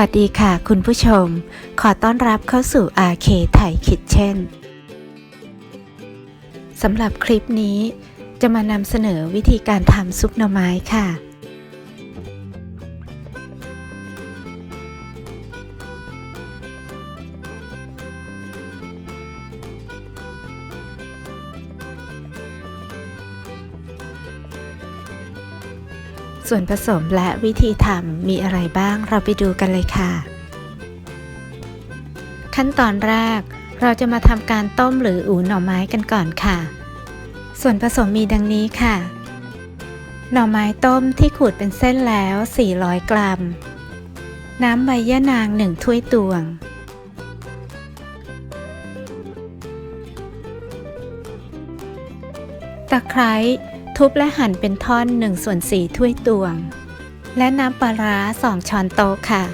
วัสดีค่ะคุณผู้ชม ขอต้อนรับเข้าสู่ RK ไทยคิดเช่นสำหรับคลิปนี้จะมานำเสนอวิธีการทำซุปหน่อไม้ค่ะ ส่วนผสมและวิธีทำมีอะไรบ้างเราไปดูกันเลยค่ะ ขั้นตอนแรกเราจะมาทำการต้มหรืออูหน่อไม้กันก่อนค่ะ ส่วนผสมมีดังนี้ค่ะ หน่อไม้ต้มที่ขูดเป็นเส้นแล้ว 400 กรัม น้ำใบยะนาง1ถ้วยตวง ตะไคร้ ทุบและหั่นเป็นท่อน1ส่วน4ถ้วยตวง และน้ำปลาร้า2ช้อนโต๊ะค่ะ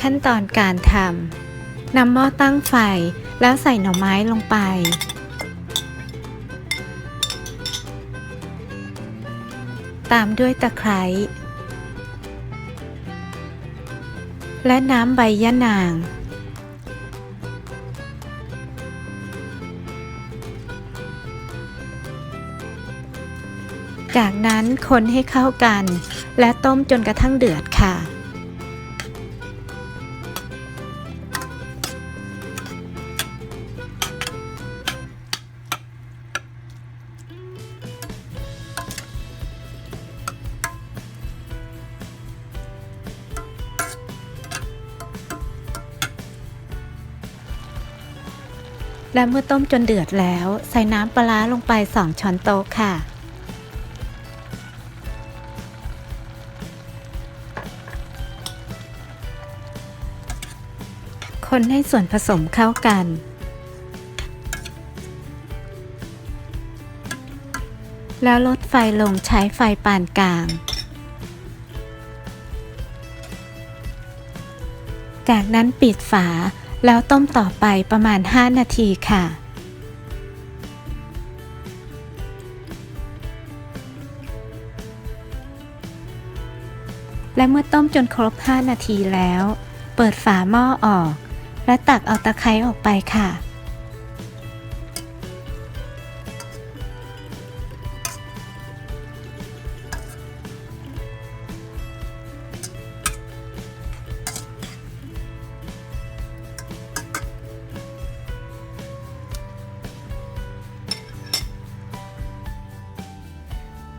ขั้นตอนการทำนำหม้อตั้งไฟแล้วใส่หน่อไม้ลงไป ตามด้วยตะไคร้และน้ำใบยะนาง จากนั้นคนให้เข้ากัน และต้มจนกระทั่งเดือดค่ะ และเมื่อต้มจนเดือดแล้ว ใส่น้ำปลาลงไป 2 ช้อนโต๊ะค่ะ คนให้ส่วนผสมเข้ากัน แล้วลดไฟลงใช้ไฟปานกลาง จากนั้นปิดฝาแล้วต้มต่อไปประมาณ 5 นาทีค่ะและเมื่อต้มจนครบ 5 นาทีแล้ว เปิดฝาหม้อออก และตักเอาตะไคร้ออกไปค่ะ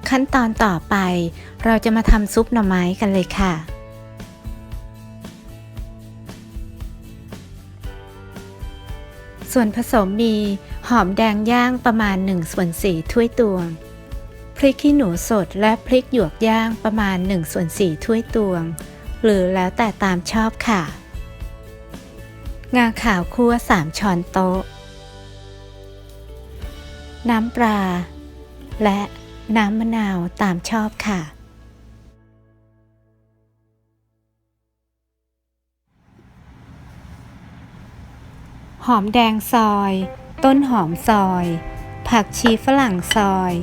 ขั้นตอนต่อไปเราจะมาทำซุปหน่อไม้กันเลยค่ะ ส่วนผสมมีหอมแดงย่างประมาณ1ส่วน4ถ้วยตวง พริกขี้หนูสดและพริกหยวกย่างประมาณ1ส่วน4ถ้วยตวง หรือแล้วแต่ตามชอบค่ะ งาขาวคั่ว 3 ช้อนโต๊ะ น้ำปลา และน้ำมะนาวตามชอบค่ะ อมแดงซอย ต้นหอมซอย ผักชีฝรั่งซอย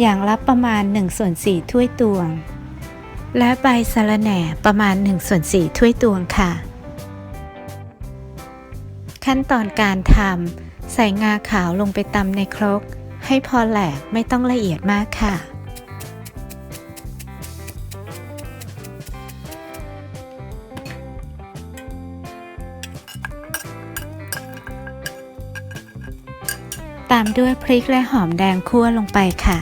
อย่างละประมาณ1ส่วน4ถ้วยตวง และใบสะระแหน่ประมาณ1ส่วน4ถ้วยตวงค่ะ ขั้นตอนการทำใส่งาขาวลงไปตำในครก ให้พอแหลกไม่ต้องละเอียดมากค่ะ ตามด้วยพริกและหอมแดงคั่วลงไปค่ะ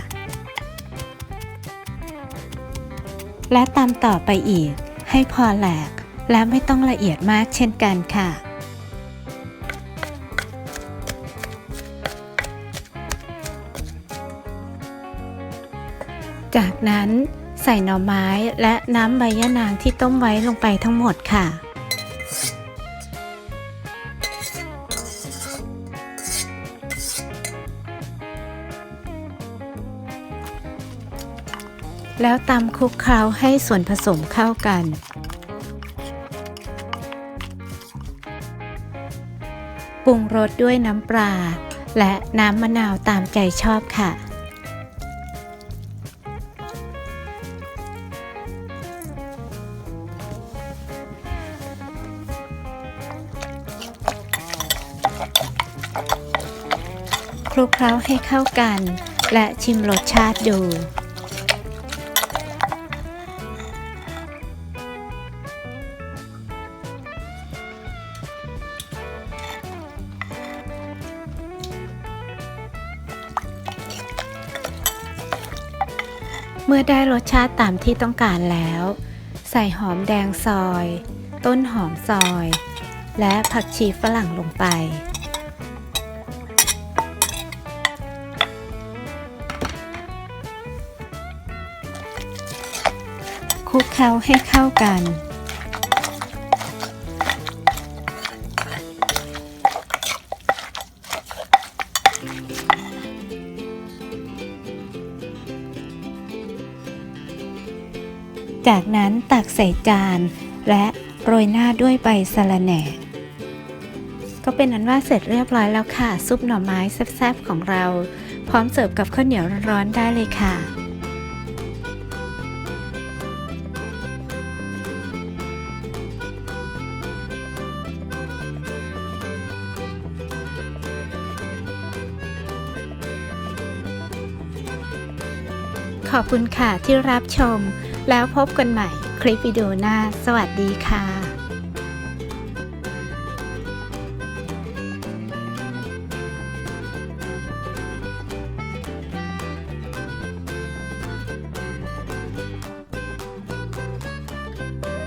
และตามต่อไปอีก ให้พอแหลก และไม่ต้องละเอียดมากเช่นกันค่ะ จากนั้นใส่หน่อไม้และน้ำใบยะนางที่ต้มไว้ลงไปทั้งหมดค่ะ แล้วตำคลุกเคล้าให้ส่วนผสมเข้ากัน ปรุงรสด้วยน้ำปลา และน้ำมะนาวตามใจชอบค่ะ คลุกเคล้าให้เข้ากัน และชิมรสชาติดู เมื่อได้รสชาติตามที่ต้องการแล้ว ใส่หอมแดงซอย ต้นหอมซอย และผักชีฝรั่งลงไป คลุกเคล้าให้เข้ากัน จากนั้นตักใส่จาน และโรยหน้าด้วยใบสะระแหน่ ก็เป็นอันว่าเสร็จเรียบร้อยแล้วค่ะ ซุปหน่อไม้แซ่บๆของเรา พร้อมเสิร์ฟกับข้าวเหนียวร้อนๆได้เลยค่ะขอบคุณค่ะที่รับชม แล้วพบกันใหม่คลิปวิดีโอหน้า สวัสดีค่ะ